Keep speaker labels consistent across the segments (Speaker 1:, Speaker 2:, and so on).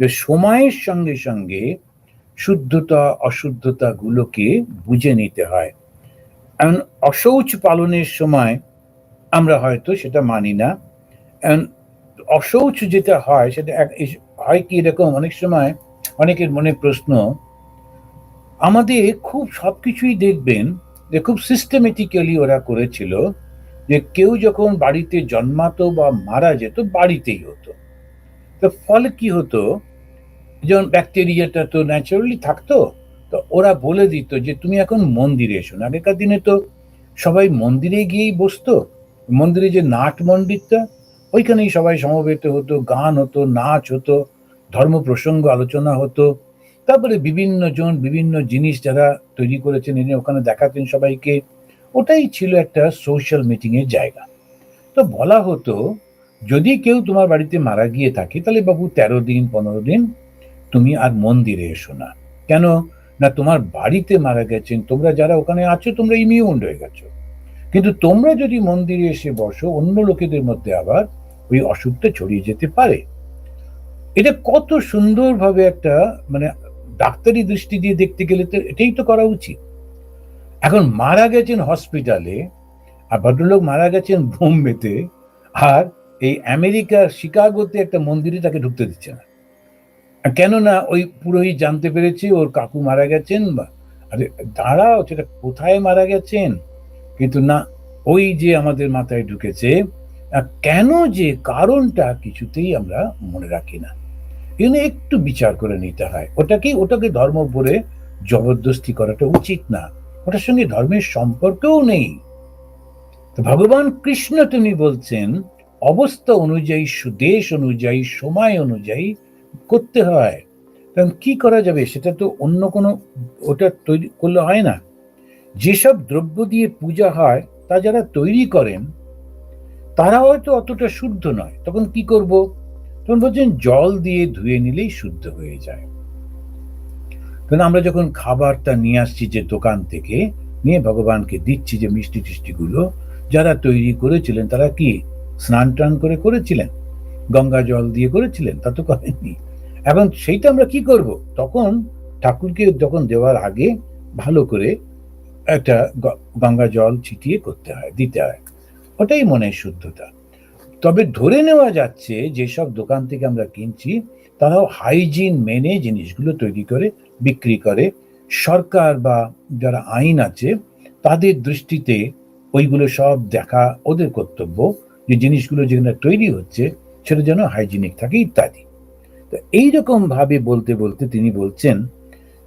Speaker 1: যে সময়ের সঙ্গে সঙ্গে শুদ্ধতা, অশুদ্ধতা গুলোকে বুঝে নিতে হয়। কারণ অশৌচ পালনের সময় আমরা হয়তো সেটা মানি না। অশৌচ যেটা হয়, সেটা হয় কি এরকম? অনেক সময় অনেকের মনে প্রশ্ন, আমাদের খুব সবকিছুই দেখবেন যে খুব সিস্টেমেটিক্যালি ওরা করেছিল যে কেউ যখন বাড়িতে জন্মাতো বা মারা যেত, বাড়িতেই হতো। তো ফলে কি হতো? যেমন ব্যাকটেরিয়াটা তো ন্যাচারালি থাকতো, তো ওরা বলে দিত যে, তুমি এখন মন্দিরে এসো। আগেকার দিনে তো সবাই মন্দিরে গিয়েই বসতো। মন্দিরে যে নাট মন্দিরটা, ওইখানেই সবাই সমবেত হতো, গান হতো, নাচ হতো, ধর্ম প্রসঙ্গ আলোচনা হতো। তারপরে বিভিন্ন জন, বিভিন্ন জিনিস যারা তৈরি করেছেন, এনে ওখানে দেখাতেন সবাইকে। ওটাই ছিল একটা সোশ্যাল মিটিং এর জায়গা। তো বলা হতো, যদি কেউ তোমার বাড়িতে মারা গিয়ে থাকে, তাহলে বাবু তেরো দিন, পনেরো দিন তুমি আর মন্দিরে এসো না। কেন? না, তোমার বাড়িতে মারা গেছেন, তোমরা যারা ওখানে আছো, তোমরা ইমিউন হয়ে গেছো। কিন্তু তোমরা যদি মন্দিরে এসে বসো, অন্য লোকেদের মধ্যে আবার ওই অসুখটা ছড়িয়ে যেতে পারে। এটা কত সুন্দরভাবে একটা মানে ডাক্তারি দৃষ্টি দিয়ে দেখতে গেলে তো এটাই তো করা উচিত। এখন মারা গেছেন হসপিটালে, আর ভদ্রলোক মারা গেছেন বোম্বেতে, আর এই আমেরিকার শিকাগোতে একটা মন্দিরে তাকে ঢুকতে দিচ্ছে না। কেননা ওই পুরোহিত জানতে পেরেছে, ওর কাকু মারা গেছেন বা, আরে দাঁড়াও, সেটা কোথায় মারা গেছেন? কিন্তু না, ওই যে আমাদের মাথায় ঢুকেছে কেন যে কারণটা কিছুতেই আমরা মনে রাখি না। এখানে একটু বিচার করে নিতে হয়। ওটাকে ওটাকে ধর্ম বলে জবরদস্তি করাটা উচিত না? ওটার সঙ্গে ধর্মের সম্পর্কও নেই। তো ভগবান কৃষ্ণ তিনি বলছেন, অবস্থা অনুযায়ী দেশ অনুযায়ী, সময় অনুযায়ী করতে হয়। কারণ কি করা যাবে সেটা তো অন্য কোনো ওটা তৈরি করলে হয় না। যেসব দ্রব্য দিয়ে পূজা হয়, তা যারা তৈরি করেন, তারা হয়তো অতটা শুদ্ধ নয়। তখন কি করব? তখন বলছেন, জল দিয়ে ধুয়ে নিলেই শুদ্ধ হয়ে যায়। কারণ আমরা যখন খাবারটা নিয়ে আসছি যে দোকান থেকে, নিয়ে ভগবানকে দিচ্ছি যে মিষ্টি টিষ্টিগুলো, যারা তৈরি করেছিলেন, তারা কি স্নান টান করে করেছিলেন? গঙ্গা জল দিয়ে করেছিলেন, তা তো করেননি। এখন সেইটা আমরা কি করব? তখন ঠাকুরকে যখন দেওয়ার আগে ভালো করে একটা গঙ্গা জল ছিটিয়ে করতে হয়, দিতে হয়। ওটাই মনের শুদ্ধতা। তবে ধরে নেওয়া যাচ্ছে যেসব দোকান থেকে আমরা কিনছি, তারাও হাইজিন মেনে জিনিসগুলো তৈরি করে, বিক্রি করে। সরকার বা যারা আইন আছে, তাদের দৃষ্টিতে ওইগুলো সব দেখা ওদের কর্তব্য যে জিনিসগুলো যেখানে তৈরি হচ্ছে সেটা যেন হাইজিনিক থাকে, ইত্যাদি। তো এইরকম ভাবে বলতে বলতে তিনি বলছেন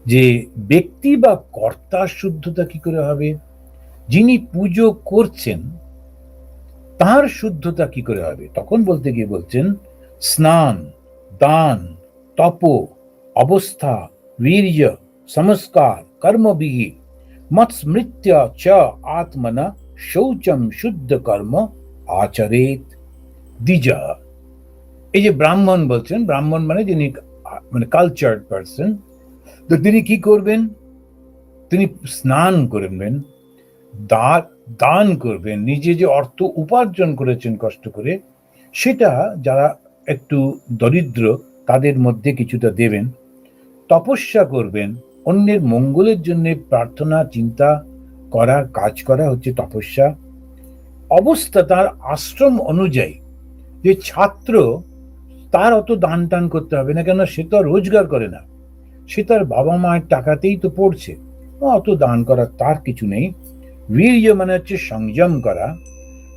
Speaker 1: যে ব্যক্তি বা কর্তার শুদ্ধতা কি করে হবে? যিনি পুজো করছেন, তার শুদ্ধতা কি করে হবে? তখন বলতে গিয়ে বলছেন, স্নান, দান, তপ, অবস্থা, বীর্য, সংস্কার কর্মবিহি মৎস্মৃত্য চ, আত্মনা, শৌচম, শুদ্ধ কর্ম, আচরেত, দ্বিজ। এই যে ব্রাহ্মণ বলছেন, ব্রাহ্মণ মানে যিনি মানে কালচার্ড পার্সন তো তিনি কি করবেন? তিনি স্নান করবেন দান করবেন, নিজে যে অর্থ উপার্জন করেছেন কষ্ট করে, সেটা যারা একটু দরিদ্র, তাদের মধ্যে কিছুটা দেবেন, তপস্যা করবেন, অন্যের মঙ্গলের জন্য প্রার্থনা, চিন্তা করা কাজ করা হচ্ছে তপস্যা। অবস্থা তার আশ্রম অনুযায়ী যে ছাত্র তার অত দান টান করতে হবে না কেন সে তো রোজগার করে না। সে তার বাবা মায়ের টাকাতেই তো পড়ছে। অত দান করার তার কিছু নেই। বীর্য মানে হচ্ছে সংযম করা।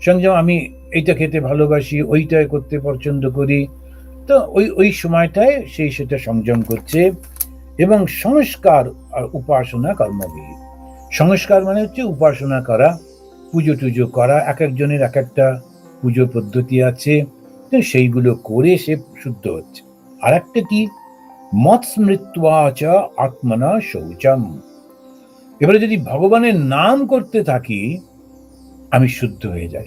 Speaker 1: সংযম, আমি এইটা খেতে ভালোবাসি, ওইটাই করতে পছন্দ করি। তো ওই ওই সময়টায় সেই সেটা সংযম করছে এবং সংস্কার আর উপাসনা কর্মবিহি সংস্কার মানে হচ্ছে উপাসনা করা, পুজো টুজো করা, এক একজনের এক একটা পুজো পদ্ধতি আছে। তো সেইগুলো করে সে শুদ্ধ হচ্ছে। আর একটা কি? মত স্মৃত্বাচ আত্মনা শৌচম। এবারে যদি ভগবানের নাম করতে থাকি, আমি শুদ্ধ হয়ে যাই।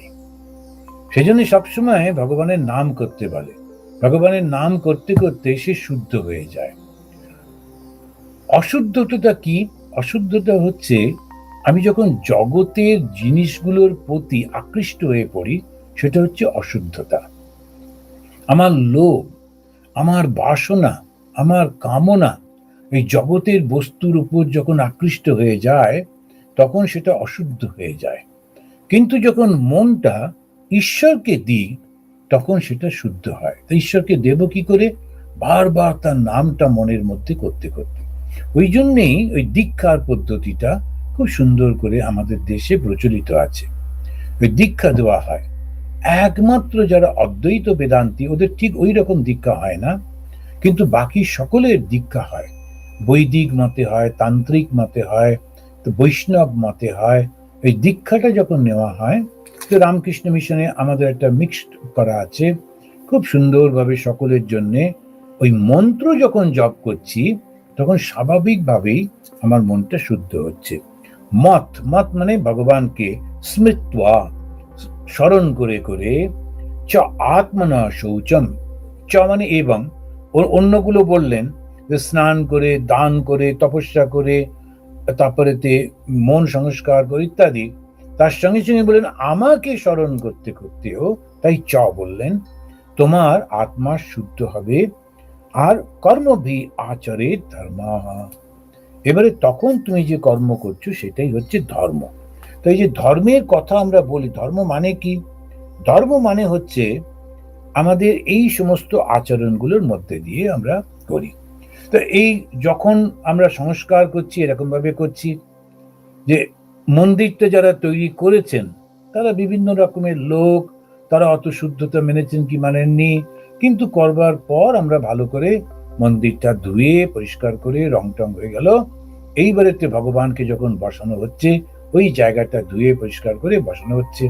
Speaker 1: সেই জন্য সবসময় ভগবানের নাম করতে বলে। ভগবানের নাম করতে করতে সে শুদ্ধ হয়ে যায়। অশুদ্ধতা কি? অশুদ্ধতা হচ্ছে, আমি যখন জগতের জিনিসগুলোর প্রতি আকৃষ্ট হয়ে পড়ি, সেটা হচ্ছে অশুদ্ধতা। আমার লোভ, আমার বাসনা, আমার কামনা এই জগতের বস্তুর উপর যখন আকৃষ্ট হয়ে যায়, তখন সেটা অশুদ্ধ হয়ে যায়। কিন্তু যখন মনটা ঈশ্বরকে দিই, তখন সেটা শুদ্ধ হয়। ঈশ্বরকে দেব কি করে? বারবার তার নামটা মনের মধ্যে করতে করতে। ওই জন্যেই ওই দীক্ষার পদ্ধতিটা খুব সুন্দর করে আমাদের দেশে প্রচলিত আছে। ওই দীক্ষা দেওয়া হয়। একমাত্র যারা অদ্বৈত বেদান্তি, ওদের ঠিক ওই রকম দীক্ষা হয় না। কিন্তু বাকি সকলের দীক্ষা হয়। বৈদিক মতে হয়, তান্ত্রিক মতে হয়, বৈষ্ণব মতে হয়। এই দীক্ষাটা যখন নেওয়া হয়, তো রামকৃষ্ণ মিশনে আমাদের একটা মিক্সড করা আছে। খুব সুন্দরভাবে সকলের জন্যে ওই মন্ত্র যখন জপ করছি, তখন স্বাভাবিকভাবেই আমার মনটা শুদ্ধ হচ্ছে। মত মত মানে ভগবানকে স্মৃত্বা। স্মরণ করে করে চ আত্মনা শৌচম। চ মানে এবং। ও- অন্যগুলো বললেন, যে স্নান করে, দান করে, তপস্যা করে, তারপরে তে মন সংস্কার করে ইত্যাদি। তার সঙ্গে সঙ্গে বললেন, আমাকে স্মরণ করতে করতেও তাই চ বললেন, তোমার আত্মা শুদ্ধ হবে আর কর্মভি আচরে ধর্ম। এবারে তখন তুমি যে কর্ম করছ, সেটাই হচ্ছে ধর্ম। তো এই যে ধর্মের কথা আমরা বলি, ধর্ম মানে কি? ধর্ম মানে হচ্ছে আমাদের এই সমস্ত আচরণগুলোর মধ্যে দিয়ে আমরা করি। তো এই যখন আমরা সংস্কার করছি, এরকমভাবে করছি যে মন্দিরটা যারা তৈরি করেছেন, তারা বিভিন্ন রকমের লোক, তারা অত শুদ্ধতা মেনেছেন কি মানেননি, কিন্তু করবার পর আমরা ভালো করে মন্দিরটা ধুয়ে, পরিষ্কার করে রং টং হয়ে গেল। এইবারেতে ভগবানকে যখন বসানো হচ্ছে ওই জায়গাটা ধুয়ে পরিষ্কার করে বসানো হচ্ছে।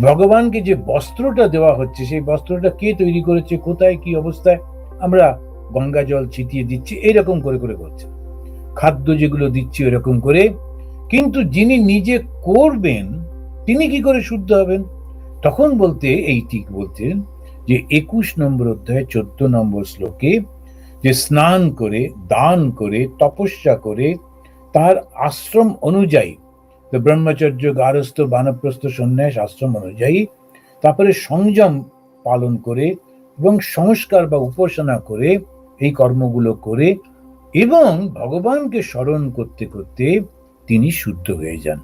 Speaker 1: ভগবানকে যে বস্ত্রটা দেওয়া হচ্ছে, সেই বস্ত্রটা কে তৈরি করেছে, কোথায়, কি অবস্থায়, আমরা গঙ্গা জল ছিটিয়ে দিচ্ছি, এরকম করে করে করছে খাদ্য যেগুলো দিচ্ছি এরকম করে। কিন্তু যিনি নিজে করবেন, তিনি কি করে শুদ্ধ হবেন? তখন বলতে এই ঠিক বলতেন যে একুশ নম্বর অধ্যায় চোদ্দ নম্বর শ্লোকে যে স্নান করে, দান করে, তপস্যা করে, তার আশ্রম অনুযায়ী তো ব্রহ্মচর্য গারস্থ বানপ্রস্থ সন্ন্যাস আশ্রম অনুযায়ী তারপরে সংযম পালন করে এবং সংস্কার বা উপাসনা করে এই কর্মগুলো করে এবং ভগবানকে স্মরণ করতে করতে তিনি শুদ্ধ হয়ে যান।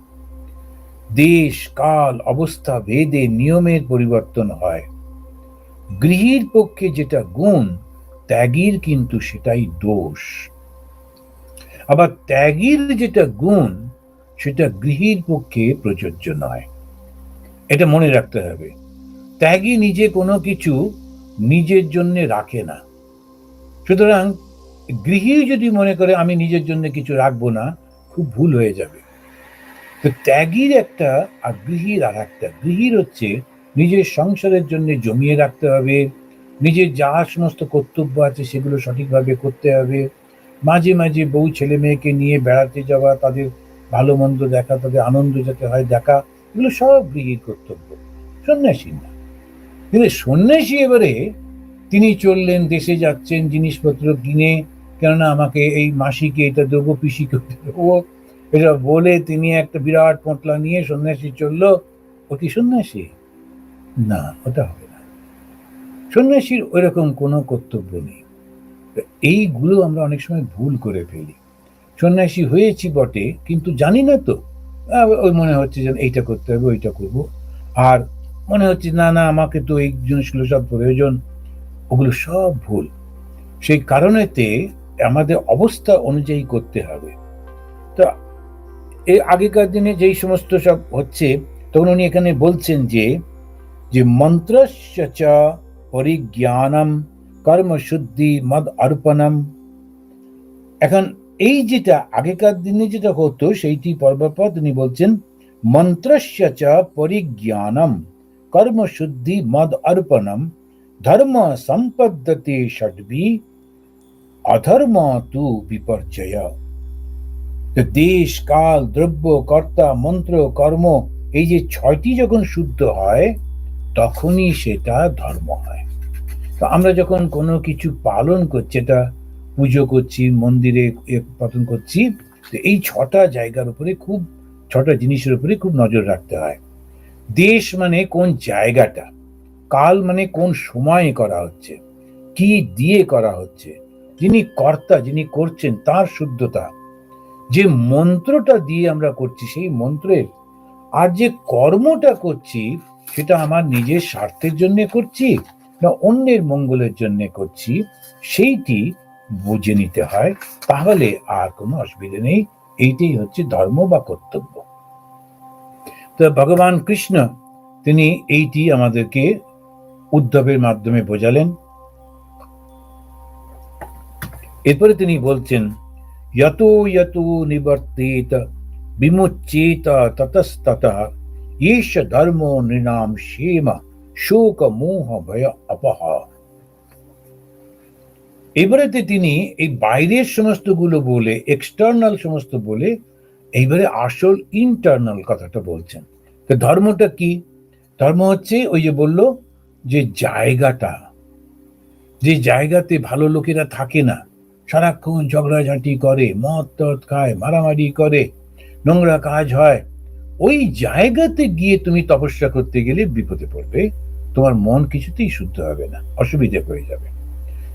Speaker 1: দেশ, কাল, অবস্থা ভেদে নিয়মের পরিবর্তন হয়। গৃহীর পক্ষে যেটা গুণ, ত্যাগীর কিন্তু সেটাই দোষ। আবার ত্যাগীর যেটা গুণ সেটা গৃহীর পক্ষে প্রযোজ্য নয়। এটা মনে রাখতে হবে। ত্যাগী নিজে কোনো কিছু নিজের জন্য রাখে না। সুতরাং গৃহী যদি মনে করে, আমি নিজের জন্য কিছু রাখব না খুব ভুল হয়ে যাবে। তো ত্যাগীর একটা আর গৃহীর আর একটা গৃহীর হচ্ছে নিজের সংসারের জন্য জমিয়ে রাখতে হবে। নিজের যা সমস্ত কর্তব্য আছে সেগুলো সঠিকভাবে করতে হবে। মাঝে মাঝে বউ ছেলে মেয়েকে নিয়ে বেড়াতে যাওয়া, তাদের ভালো, মন্দ দেখা, তাদের আনন্দ যাতে হয়, দেখা, এগুলো সব গৃহীর কর্তব্য। সন্ন্যাসী না। কিন্তু সন্ন্যাসী এবারে তিনি চললেন, দেশে যাচ্ছেন, জিনিসপত্র কিনে, কেননা আমাকে এই মাসিকে এটা দেবো ওটা দেবো। এটা বলে তিনি একটা বিরাট পোঁটলা নিয়ে সন্ন্যাসী চলল। ও কি সন্ন্যাসী? না, ওটা হবে না। সন্ন্যাসীর ওইরকম কোনো কর্তব্য নেই। এইগুলো আমরা অনেক সময় ভুল করে ফেলি। সন্ন্যাসী হয়েছি বটে, কিন্তু জানি না তো। ওই মনে হচ্ছে যে এইটা করতে হবে, ওইটা করব। আর মনে হচ্ছে, না না, আমাকে তো এই জিনিসগুলো সব প্রয়োজন, ওগুলো সব ভুল। সেই কারণেতে আমাদের অবস্থা অনুযায়ী করতে হবে। তো এই আগেকার দিনে যেই সমস্ত সব হচ্ছে, তখন উনি এখানে বলছেন যে যে মন্ত্রস্য চ পরিজ্ঞানম, কর্মশুদ্ধি মদ অর্পণম। এখন এই যেটা আগেকার দিনে যেটা হতো, সেইটি পর্বপর তিনি বলছেন, মন্ত্রস্য চ পরিজ্ঞানম, কর্মশুদ্ধি মদ অর্পণম, ধর্ম সম্পদ্যতে ষডবি অধর্ম তু বিপর্যয়। দেশ, কাল, দ্রব্য, কর্তা, মন্ত্র, কর্ম, এই যে ছয়টি যখন শুদ্ধ হয়, তখনই সেটা ধর্ম হয়। তো আমরা যখন কোনো কিছু পালন করছি, এটা পুজো করছি, মন্দিরে পতন করছি, তো এই ছটা জায়গার উপরে খুব, ছটা জিনিসের উপরে খুব নজর রাখতে হয়। দেশ মানে কোন জায়গাটা? কাল মানে কোন সময়ে করা হচ্ছে? কি দিয়ে করা হচ্ছে? যিনি কর্তা, যিনি করছেন, তার শুদ্ধতা। যে মন্ত্রটা দিয়ে আমরা করছি, সেই মন্ত্রের। আর যে কর্মটা করছি, সেটা আমার নিজের স্বার্থের জন্য করছি, না অন্যের মঙ্গলের জন্য করছি, সেইটি বুঝে নিতে হয়, তাহলে আর কোনো অসুবিধা নেই। এইটাই হচ্ছে ধর্ম বা কর্তব্য। তো ভগবান কৃষ্ণ, তিনি এইটি আমাদেরকে উদ্ধবের মাধ্যমে বোঝালেন। এরপরে তিনি বলছেন যত যত নিবর্তিত বিমুচ্যেত ততস্তত ঈশ ধর্ম নৃণাম সেম শোক মোহ ভয় অপহ এবারেতে তিনি এই বাইরের সমস্তগুলো বলে এক্সটার্নাল সমস্ত বলে, এইবারে আসল ইন্টারনাল কথাটা বলছেন। তো ধর্মটা কি? ধর্ম হচ্ছে ওই যে বলল যে জায়গাটা। যে জায়গাতে ভালো লোকেরা থাকে না, সারাক্ষণ ঝগড়াঝাঁটি করে, মদ টদ খায়, মারামারি করে, নোংরা কাজ হয়, ওই জায়গাতে গিয়ে তুমি তপস্যা করতে গেলে বিপদে পড়বে, তোমার মন কিছুতেই শুদ্ধ হবে না, অসুবিধে হয়ে যাবে।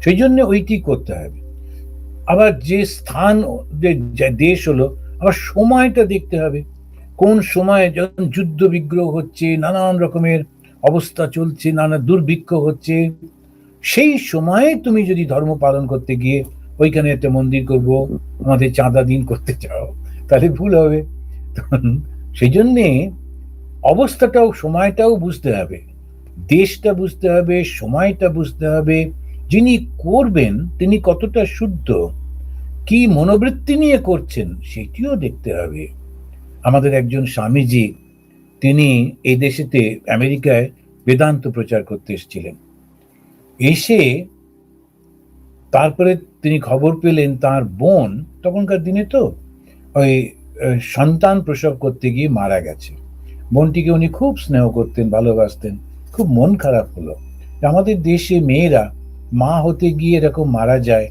Speaker 1: সেই জন্য ওইটি করতে হবে। আবার যে স্থান, যে দেশ হলো, আবার সময়টা দেখতে হবে। কোন সময়ে যখন যুদ্ধ বিগ্রহ হচ্ছে, নানান রকমের অবস্থা চলছে, নানা দুর্ভিক্ষ হচ্ছে, সেই সময়ে তুমি যদি ধর্ম পালন করতে গিয়ে ওইখানে একটা মন্দির করব, আমাদের চাঁদা দিন করতে চাও, তাহলে ভুল হবে। সেই জন্যে অবস্থাটাও, সময়টাও বুঝতে হবে। দেশটা বুঝতে হবে, সময়টা বুঝতে হবে যিনি করবেন, তিনি কতটা শুদ্ধ, কি মনোবৃত্তি নিয়ে করছেন, সেটিও দেখতে হবে। আমাদের একজন স্বামীজি, তিনি এই দেশেতে, আমেরিকায় বেদান্ত প্রচার করতে এসেছিলেন। এসে তারপরে তিনি খবর পেলেন তার বোন, তখনকার দিনে তো, ওই সন্তান প্রসব করতে গিয়ে মারা গেছে। বোনটিকে উনি খুব স্নেহ করতেন, ভালোবাসতেন, খুব মন খারাপ হলো। আমাদের দেশে মেয়েরা মা হতে গিয়ে এরকম মারা যায়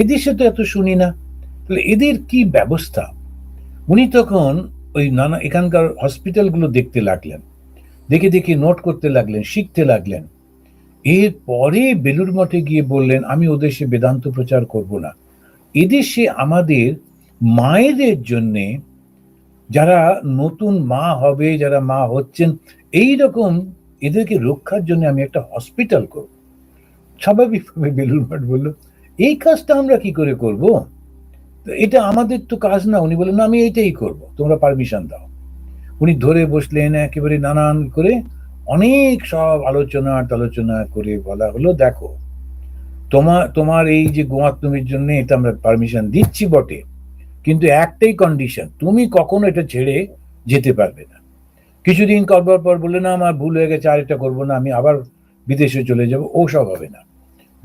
Speaker 1: এদেশে তো এত শুনি না। তাহলে এদের কি ব্যবস্থা? উনি তখন ওই নানা, এখানকার হসপিটালগুলো দেখতে লাগলেন, দেখে দেখে নোট করতে লাগলেন, শিখতে লাগলেন। এরপরে বেলুর মঠে গিয়ে বললেন, আমি ওদেশে বেদান্ত প্রচার করব না। এদেশে আমাদের মায়েদের জন্যে যারা নতুন মা হবে, যারা মা হচ্ছেন এই রকম এদেরকে রক্ষার জন্য আমি একটা হসপিটাল করব। স্বাভাবিকভাবে বেলুর মঠ বলল, এই কাজটা আমরা কি করে করব? এটা আমাদের তো কাজ না। উনি বললেন আমি এইটাই করব, তোমরা পারমিশন দাও। উনি ধরে বসলেন একেবারে নানান করে, অনেক সব আলোচনা আলোচনা করে বলা হলো, দেখো তোমার তোমার এই যে গোমাত্মের জন্য এটা আমরা পারমিশন দিচ্ছি বটে, কিন্তু একটাই কন্ডিশন, তুমি কখনো এটা ছেড়ে যেতে পারবে না। কিছুদিন করবার পর বললে না, আমার ভুল হয়ে গেছে আর এটা করব না, আমি আবার বিদেশে চলে যাব। ও সব হবে না।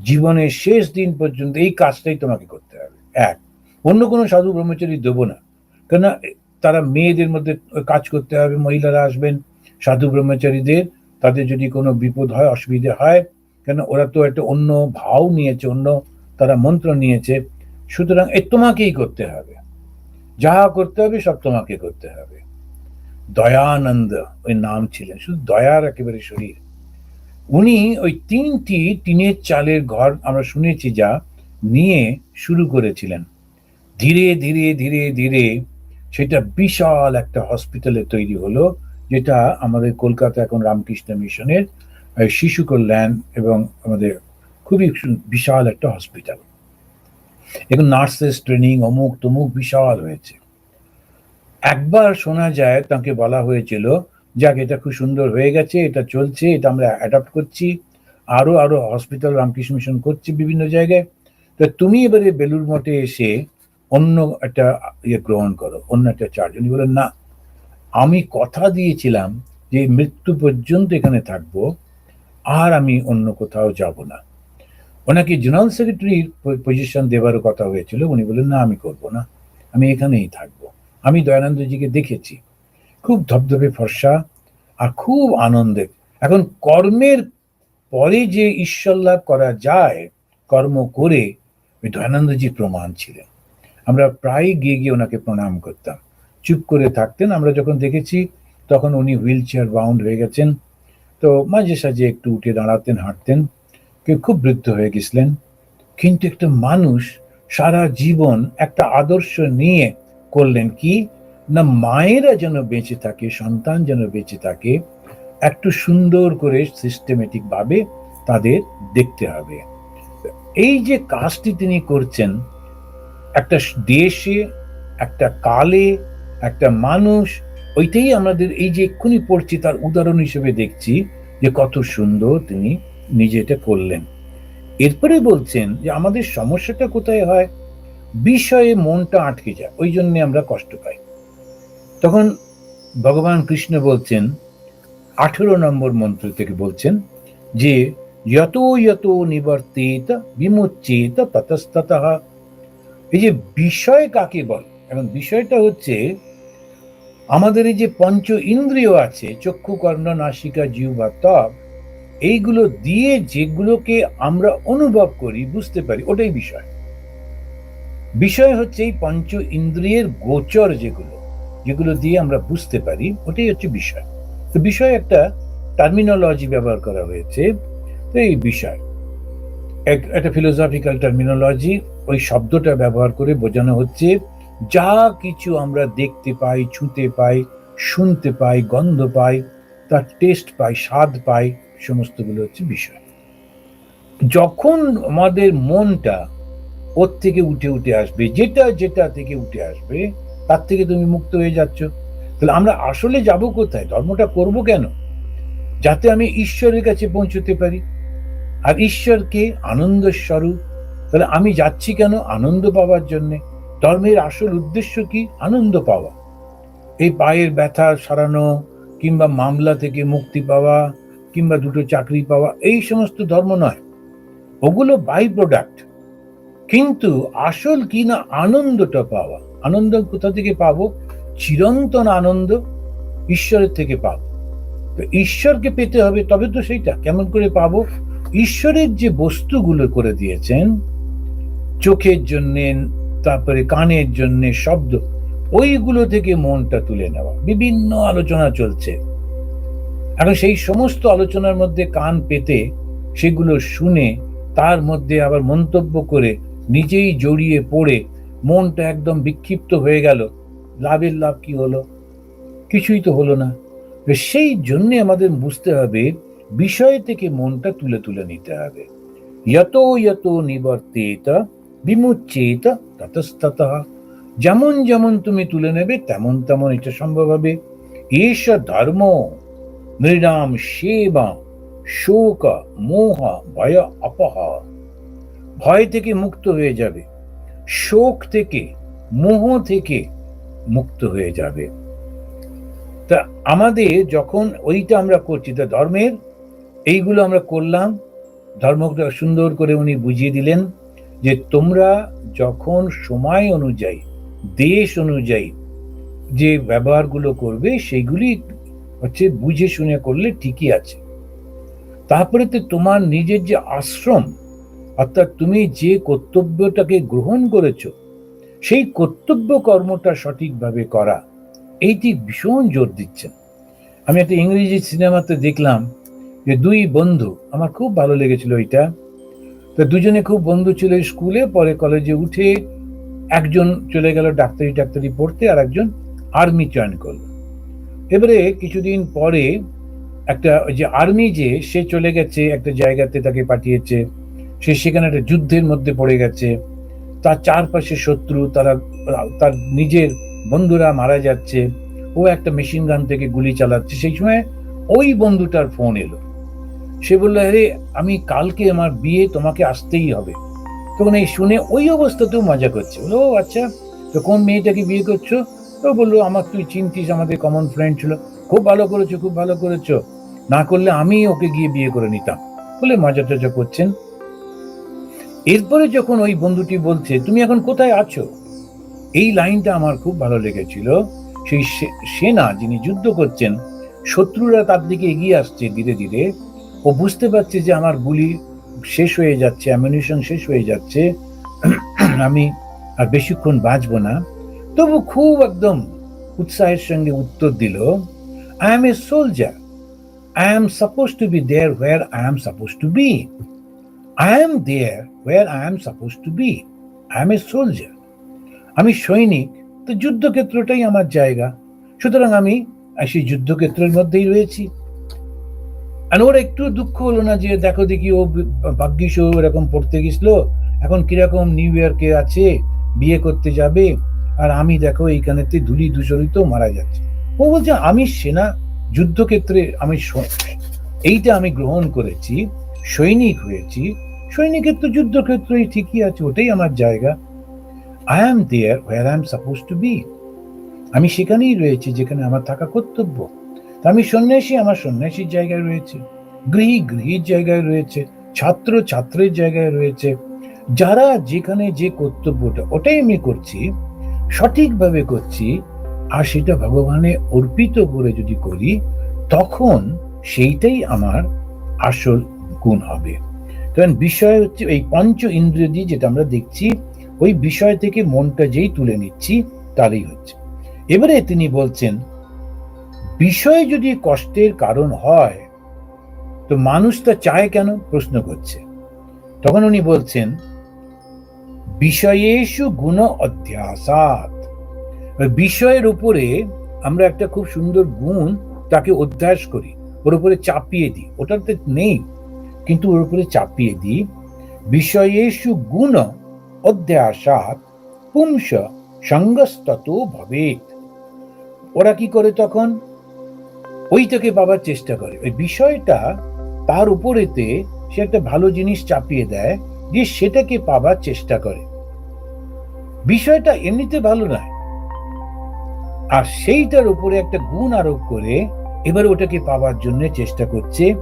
Speaker 1: জীবনের শেষ দিন পর্যন্ত এই কাজটাই তোমাকে করতে হবে। এক, অন্য কোনো সাধু ব্রহ্মচারী দেবো না। কেন তারা মেয়েদের মধ্যে কাজ করতে হবে, মহিলারা আসবেন। সাধু ব্রহ্মচারীদের, তাদের যদি কোনো বিপদ হয়, অসুবিধে হয় কেন ওরা তো একটা অন্য ভাও নিয়েছে, অন্য তারা মন্ত্র নিয়েছে। সুতরাং এ তোমাকেই করতে হবে। যা করতে হবে, সব তোমাকে করতে হবে। দয়ানন্দ ওই নাম ছিলেন। শুধু দয়ার একেবারে শরীর। উনি ওই তিনটি টিনের চালের ঘর আমরা শুনেছি যা নিয়ে শুরু করেছিলেন। ধীরে ধীরে ধীরে ধীরে সেটা বিশাল একটা হসপিটালে তৈরি হলো, যেটা আমাদের কলকাতা এখন রামকৃষ্ণ মিশনের শিশু কল্যাণ এবং আমাদের খুবই বিশাল একটা হসপিটাল। এখন নার্সেস ট্রেনিং অমুক তমুক বিশাল হয়েছে। একবার শোনা যায়, তাকে বলা হয়েছিল যাক, এটা খুব সুন্দর হয়ে গেছে, এটা চলছে, এটা আমরা অ্যাডাপ্ট করছি। আরও আরও হসপিটাল রামকৃষ্ণ মিশন করছি বিভিন্ন জায়গায়। তো তুমি এবারে বেলুর মঠে এসে অন্য একটা ইয়ে গ্রহণ করো, অন্য একটা চার্জ উনি বলেন না, আমি কথা দিয়েছিলাম যে মৃত্যু পর্যন্ত এখানে থাকব, আর আমি অন্য কোথাও যাব না। ওনাকে জেনারেল সেক্রেটারির পজিশন দেওয়ারও কথা হয়েছিল। উনি বলেন না, আমি করব না, আমি এখানেই থাকব। আমি দয়ানন্দজিকে দেখেছি। খুব ধবধবে ফর্সা আর খুব আনন্দের। এখন কর্মের পরে যে ঈশ্বর লাভ করা যায়, কর্ম করে ওই দয়ানন্দজি প্রমাণ ছিলেন। আমরা প্রায় গিয়ে গিয়ে ওনাকে প্রণাম করতাম। চুপ করে থাকতেন। আমরা যখন দেখেছি, তখন উনি হুইল চেয়ার বাউন্ড হয়ে গেছেন। তো মাঝে সাঝে একটু উঠে দাঁড়াতেন, হাঁটতেন। কেউ খুব বৃদ্ধ হয়ে গেছিলেন। কিন্তু একটা মানুষ সারা জীবন একটা আদর্শ নিয়ে করলেন কি? না মায়েরা যেন বেঁচে থাকে, সন্তান যেন বেঁচে থাকে, একটু সুন্দর করে সিস্টেমেটিক ভাবে তাদের দেখতে হবে। এই যে কাজটি তিনি করছেন, একটা দেশে, একটা কালে, একটা মানুষ, ওইটাই আমাদের এই যে এক্ষুনি পড়ছি, তার উদাহরণ হিসেবে দেখছি যে কত সুন্দর তিনি নিজে এটা করলেন। এরপরে বলছেন যে আমাদের সমস্যাটা কোথায় হয়? বিষয়ে মনটা আটকে যায়, ওই জন্য আমরা কষ্ট পাই। তখন ভগবান কৃষ্ণ বলছেন, আঠেরো নম্বর মন্ত্র থেকে বলছেন যে, যত যত নিবর্তিত বিমুচ্চিত ততস্তত। এই যে বিষয় কাকে বল? এবং বিষয়টা হচ্ছে, আমাদের এই যে পঞ্চ ইন্দ্রিয় আছে, চক্ষু, কর্ণ, নাসিকা, জিহ্বা, ত্বক, এইগুলো দিয়ে যেগুলোকে আমরা অনুভব করি, বুঝতে পারি, ওটাই বিষয়। বিষয় হচ্ছে এই পঞ্চ ইন্দ্রিয়ের গোচর যেগুলো যেগুলো দিয়ে আমরা বুঝতে পারি, ওটাই হচ্ছে বিষয়। তো বিষয় একটা টার্মিনোলজি ব্যবহার করা হয়েছে, তো এই বিষয়। একটা ফিলোসফিক্যাল টার্মিনোলজি ওই শব্দটা ব্যবহার করে বোঝানো হচ্ছে, যা কিছু আমরা দেখতে পাই, ছুঁতে পাই, শুনতে পাই, গন্ধ পাই, তার টেস্ট পাই, স্বাদ পাই, সমস্তগুলো হচ্ছে বিষয়। যখন আমাদের মনটা ওর থেকে উঠে উঠে আসবে, যেটা যেটা থেকে উঠে আসবে তার থেকে তুমি মুক্ত হয়ে যাচ্ছ। তাহলে আমরা আসলে যাব কোথায়? ধর্মটা করব কেন? যাতে আমি ঈশ্বরের কাছে পৌঁছতে পারি। আর ঈশ্বরকে আনন্দ স্বরূপ। তাহলে আমি যাচ্ছি কেন? আনন্দ পাওয়ার জন্যে। ধর্মের আসল উদ্দেশ্য কি? আনন্দ পাওয়া। এই পায়ের ব্যথা সারানো, কিংবা মামলা থেকে মুক্তি পাওয়া, কিংবা দুটো চাকরি পাওয়া, এই সমস্ত ধর্ম নয়। ওগুলো বাই প্রোডাক্ট কিন্তু আসল কি না? আনন্দটা পাওয়া। আনন্দ কোথা থেকে পাবো? চিরন্তন আনন্দ ঈশ্বরের থেকে পাবো। তো ঈশ্বরকে পেতে হবে তবে তো সেইটা, কেমন করে পাবো? ঈশ্বরের যে বস্তুগুলো করে দিয়েছেন, চোখের জন্যে, তারপরে কানের জন্যে শব্দ, ওইগুলো থেকে মনটা তুলে নেওয়া। বিভিন্ন আলোচনা চলছে। এখন সেই সমস্ত আলোচনার মধ্যে কান পেতে, সেগুলো শুনে, তার মধ্যে আবার মন্তব্য করে, নিজেই জড়িয়ে পড়ে মনটা একদম বিক্ষিপ্ত হয়ে গেল। লাভের লাভ কি হলো? কিছুই তো হলো না। সেই জন্যে আমাদের বুঝতে হবে, বিষয় থেকে মনটা তুলে তুলে নিতে হবে। যত যত নিবর্তিত, বিমুচ্ছেত, ততস্তত। যেমন যেমন তুমি তুলে নেবে, তেমন তেমন এটা সম্ভব হবে। এস ধর্ম নৃণাম সেবা শোক মোহ ভয় অপহ। ভয় থেকে মুক্ত হয়ে যাবে। শোক থেকে, মোহ থেকে মুক্ত হয়ে যাবে। তা আমাদের যখন ওইটা আমরা করছি, তা ধর্মের, এইগুলো আমরা করলাম। ধর্মটা সুন্দর করে উনি বুঝিয়ে দিলেন যে তোমরা যখন সময় অনুযায়ী, দেশ অনুযায়ী যে ব্যবহারগুলো করবে সেইগুলি হচ্ছে বুঝে শুনে করলে ঠিকই আছে। তারপরে তো তোমার নিজের যে আশ্রম অর্থাৎ তুমি যে কর্তব্যটাকে গ্রহণ করেছ, সেই কর্তব্য কর্মটা সঠিকভাবে করা, এইটি ভীষণ জোর দিচ্ছেন আমি একটা ইংরেজি সিনেমাতে দেখলাম যে দুই বন্ধু, আমার খুব ভালো লেগেছিল ওইটা তো দুজনে খুব বন্ধু ছিল স্কুলে, পরে কলেজে উঠে একজন চলে গেল ডাক্তারি ডাক্তারি পড়তে, আর একজন আর্মি জয়েন করল। এবারে কিছুদিন পরে একটা যে আর্মি যে, সে চলে গেছে একটা জায়গাতে তাকে পাঠিয়েছে। সে সেখানে একটা যুদ্ধের মধ্যে পড়ে গেছে। তার চারপাশে শত্রু, তারা, তার নিজের বন্ধুরা মারা যাচ্ছে। ও একটা মেশিন গান থেকে গুলি চালাচ্ছে। সেই সময় ওই বন্ধুটার ফোন এলো। সে বলল, আরে, আমি কালকে আমার বিয়ে তোমাকে আসতেই হবে। তখন এই শুনে ওই অবস্থাতেও মজা করছে। ও আচ্ছা তো কোন মেয়েটাকে বিয়ে করছ? তো বলল, আমার তুই চিনতিস, আমাদের কমন ফ্রেন্ড ছিল। খুব ভালো করেছ, খুব ভালো করেছ। না করলে আমি ওকে গিয়ে বিয়ে করে নিতাম। বলে মজা টজা করছেন। এরপরে যখন ওই বন্ধুটি বলছে, তুমি এখন কোথায় আছো? এই লাইনটা আমার খুব ভালো লেগেছিল। সেই সেনা যিনি যুদ্ধ করছেন, শত্রুরা তার দিকে এগিয়ে আসছে ধীরে ধীরে। ও বুঝতে পারছে যে আমার গুলি শেষ হয়ে যাচ্ছে অ্যামিউনিশন শেষ হয়ে যাচ্ছে। আমি আর বেশিক্ষণ বাঁচবো না। তবু খুব একদম উৎসাহের সঙ্গে উত্তর দিল I am a soldier I am suppose to be there where I am suppose to be I am there war I am suppose to be I am a soldier আমি সৈনিক, তো যুদ্ধক্ষেত্রটাই আমার জায়গা। সুতরাং আমি সেই যুদ্ধক্ষেত্রের মধ্যেই রয়েছি। ওর একটু দুঃখ হলো না যে, দেখো দেখি ও ভাগ্যিস এরকম পড়তে গেছিল। এখন কীরকম নিউ ইয়র্কে আছে, বিয়ে করতে যাবে। আর আমি দেখো এইখানেতে ধুলি ধূসরিত মারা যাচ্ছে। ও বলছে, আমি সেনা, যুদ্ধক্ষেত্রে আমি এইটা আমি গ্রহণ করেছি। সৈনিক হয়েছি। সৈনিকের তো যুদ্ধক্ষেত্রই ঠিকই আছে, ওটাই আমার জায়গা। I am there war I am suppose to be আমি সেখানেই রয়েছি যেখানে আমার থাকা কর্তব্য। আমি সন্ন্যাসী, আমার সন্ন্যাসীর জায়গায় রয়েছে। গৃহী গৃহীর জায়গায় রয়েছে। ছাত্র ছাত্রের জায়গায় রয়েছে। যারা যেখানে যে কর্তব্যটা, ওটাই আমি করছি, সঠিকভাবে করছি, আর সেটা ভগবানে অর্পিত করে যদি করি, তখন সেইটাই আমার আসল গুণ হবে। কারণ বিষয় হচ্ছে এই পঞ্চ ইন্দ্রিয় দিয়ে যেটা আমরা দেখছি, ওই বিষয় থেকে মনটা যেই তুলে নিচ্ছি, তারই হচ্ছে। এবারে তিনি বলছেন, বিষয় যদি কষ্টের কারণ হয়, তো মানুষ তা চায় কেন? প্রশ্ন করছে। তখন উনি বলছেন বিষয়েশু গুণ অধ্যাসাত বিষয়ের উপরে আমরা একটা খুব সুন্দর গুণ তাকে অধ্যাস করি, ওর উপরে চাপিয়ে দিই। ওটাতে নেই। কিন্তু ওর উপরে চাপিয়ে দিই বিষয়েশু গুণ অধ্যাসাত পুংস সঙ্গস্তত ভবেত। ওরা কি করে তখন? ওইটাকে পাবার চেষ্টা করে। ওই বিষয়টা তার উপরেতে সে একটা ভালো জিনিস চাপিয়ে দেয় যে সেটাকে পাবার চেষ্টা করে। বিষয়টা এমনিতে ভালো নয়। আর সেইটার উপরে একটা গুণ আরোপ করে এবার ওটাকে পাবার জন্য চেষ্টা করছে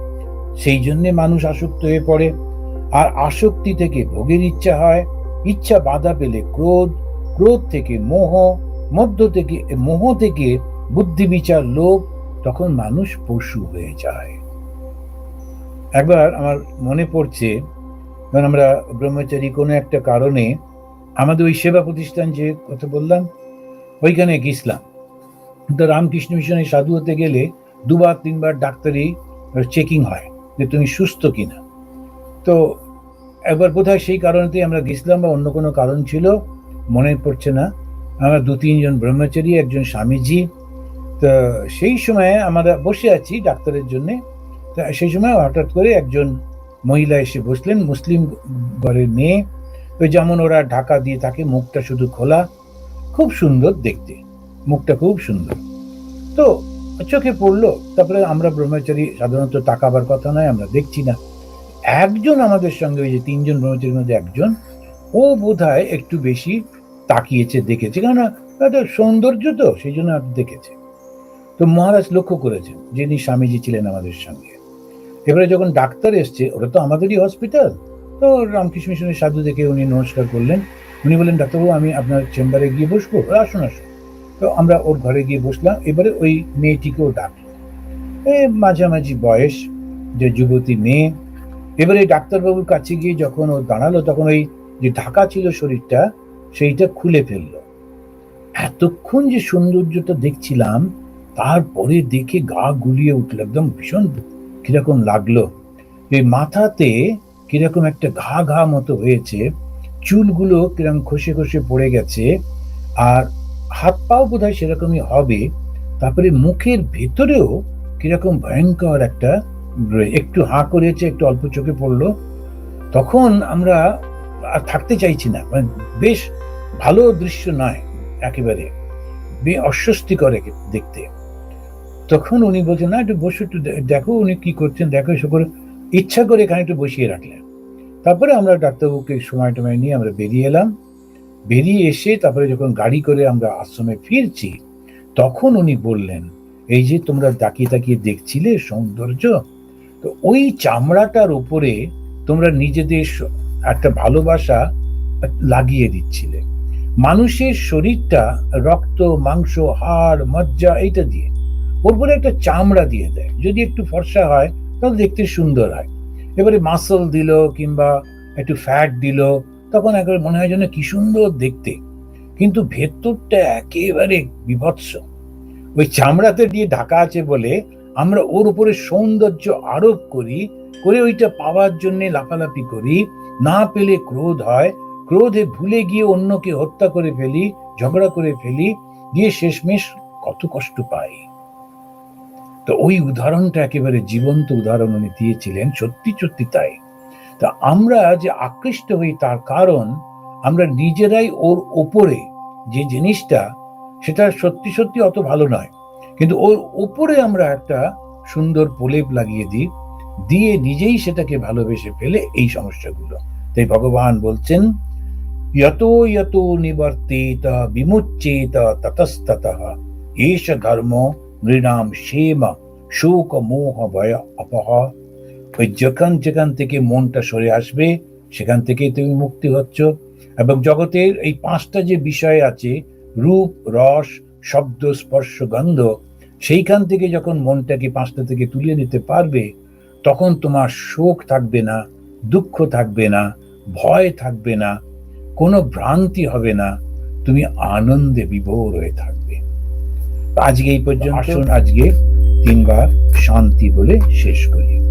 Speaker 1: সেই জন্য মানুষ আসক্ত হয়ে পড়ে। আর আসক্তি থেকে ভোগের ইচ্ছা হয়। ইচ্ছা বাধা পেলে ক্রোধ ক্রোধ থেকে মোহ, মধ্য থেকে, মোহ থেকে বুদ্ধি বিচার, লোভ, তখন মানুষ পশু হয়ে যায়। একবার আমার মনে পড়ছে, যখন আমরা ব্রহ্মচারী কোনো একটা কারণে আমাদের ওই সেবা প্রতিষ্ঠান যে কথা বললাম, ওইখানে গেছিলাম তো রামকৃষ্ণ মিশনের সাধু হতে গেলে দুবার, তিনবার ডাক্তারি চেকিং হয়। যে তুমি সুস্থ কিনা। তো একবার বোধহয় সেই কারণেতে আমরা গেছিলাম বা অন্য কোনো কারণ ছিল, মনে পড়ছে না। আমরা দু তিনজন ব্রহ্মচারী, একজন স্বামীজি। তো সেই সময়ে আমরা বসে আছি ডাক্তারের জন্যে। তা সেই সময় হঠাৎ করে একজন মহিলা এসে বসলেন, মুসলিম ঘরের মেয়ে। ওই যেমন ওরা ঢাকা দিয়ে থাকে, মুখটা শুধু খোলা। খুব সুন্দর দেখতে, মুখটা খুব সুন্দর। তো চোখে পড়ল, তারপরে আমরা ব্রহ্মচারী সাধারণত তাকাবার কথা নয়, আমরা দেখছি না। একজন আমাদের সঙ্গে, ওই যে তিনজন ব্রহ্মচারীর মধ্যে একজন, ও বোধ একটু বেশি তাকিয়েছে, দেখেছে। কেননা একটা সৌন্দর্য তো, সেই জন্য দেখেছে। তো মহারাজ লক্ষ্য করেছেন, যিনি স্বামীজি ছিলেন আমাদের সঙ্গে। এবারে যখন ডাক্তার এসছে ওটা তো আমাদেরই হসপিটাল তো রামকৃষ্ণ মিশনের সাধু দেখে উনি নমস্কার করলেন। উনি বললেন, ডাক্তারবাবু, আমি আপনার চেম্বারে গিয়ে বসবো। আসুন আসুন। তো আমরা ওর ঘরে গিয়ে বসলাম, এবারে ওই মেয়েটিকেও ডাকলো। এ মাঝামাঝি বয়স, যে যুবতী মেয়ে, এবারে ডাক্তারবাবুর কাছে গিয়ে যখন ও দাঁড়াল, তখন ওই যে ঢাকা ছিল শরীরটা, সেইটা খুলে ফেলল। এতক্ষণ যে সৌন্দর্যটা দেখছিলাম, তারপরে দেখে গা গুলিয়ে উঠল, একদম ভীষণ কীরকম লাগল। এই মাথাতে কীরকম একটা ঘা ঘা মতো হয়েছে, চুলগুলো কীরকম খসে খসে পড়ে গেছে, আর হাত পাও বোধ হয় সেরকমই হবে, তারপরে মুখের ভেতরেও কীরকম ভয়ঙ্কর একটা একটু হাঁ করেছে, একটু অল্প চোখে পড়ল, তখন আমরা আর থাকতে চাইছি না। মানে বেশ ভালো দৃশ্য নয় একেবারে অস্বস্তিকর দেখতে। তখন উনি বলছেন, না, একটু বসে একটু দেখো উনি কি করছেন, দেখো এসব করে, ইচ্ছা করে এখানে একটু বসিয়ে রাখলেন। তারপরে আমরা ডাক্তারবাবুকে সময় টময় নিয়ে আমরা বেরিয়ে এলাম। বেরিয়ে এসে তারপরে যখন গাড়ি করে আমরা আশ্রমে ফিরছি, তখন উনি বললেন, এই যে তোমরা তাকিয়ে তাকিয়ে দেখছিলে সৌন্দর্য, তো ওই চামড়াটার উপরে তোমরা নিজেদের একটা ভালোবাসা লাগিয়ে দিচ্ছিলে। মানুষের শরীরটা রক্ত, মাংস, হাড়, মজ্জা এইটা দিয়ে, ওর পরে একটা চামড়া দিয়ে দেয়। যদি একটু ফর্সা হয়, তাহলে দেখতে সুন্দর হয়। এবারে মাসল দিল কিংবা একটু ফ্যাট দিল তখন একবার মনে হয় যেন কি সুন্দর দেখতে। কিন্তু ভেতরটা একেবারে বিভৎস। ওই চামড়াতে দিয়ে ঢাকা আছে বলে আমরা ওর উপরে সৌন্দর্য আরোপ করি, করে ওইটা পাওয়ার জন্য লাফালাফি করি। না পেলে ক্রোধ হয়। ক্রোধে ভুলে গিয়ে অন্যকে হত্যা করে ফেলি, ঝগড়া করে ফেলি দিয়ে শেষমেশ কত কষ্ট পাই। তো ওই উদাহরণটা একেবারে জীবন্ত উদাহরণ উনি দিয়েছিলেন, সত্যি সত্যি তাই। তা আমরা যে আকৃষ্ট হই তার কারণ, আমরা নিজেরাই ওর ওপরে যে জিনিসটা, সেটা সত্যি সত্যি অত ভালো নয়। কিন্তু ওর ওপরে আমরা একটা সুন্দর প্রলেপ লাগিয়ে দিই, দিয়ে নিজেই সেটাকে ভালোবেসে ফেলে এই সমস্যাগুলো। তাই ভগবান বলছেন যত যত নিবর্তেত বিমুচ্চেত ততস্তত। এষ ধর্ম নৃণাম সেম শোক মোহ ভয় অপহ। ওই যেখান যেখান থেকে মনটা সরে আসবে সেখান থেকেই তুমি মুক্তি হচ্ছ। এবং জগতের এই পাঁচটা যে বিষয় আছে রূপ রস শব্দ স্পর্শ গন্ধ সেইখান থেকে যখন মনটাকে পাঁচটা থেকে তুলে নিতে পারবে তখন তোমার শোক থাকবে না দুঃখ থাকবে না ভয় থাকবে না কোনো ভ্রান্তি হবে না তুমি আনন্দে বিভোর হয়ে থাকবে। আজকে এই পর্যন্ত আসুন আজকে তিনবার শান্তি বলে শেষ করি।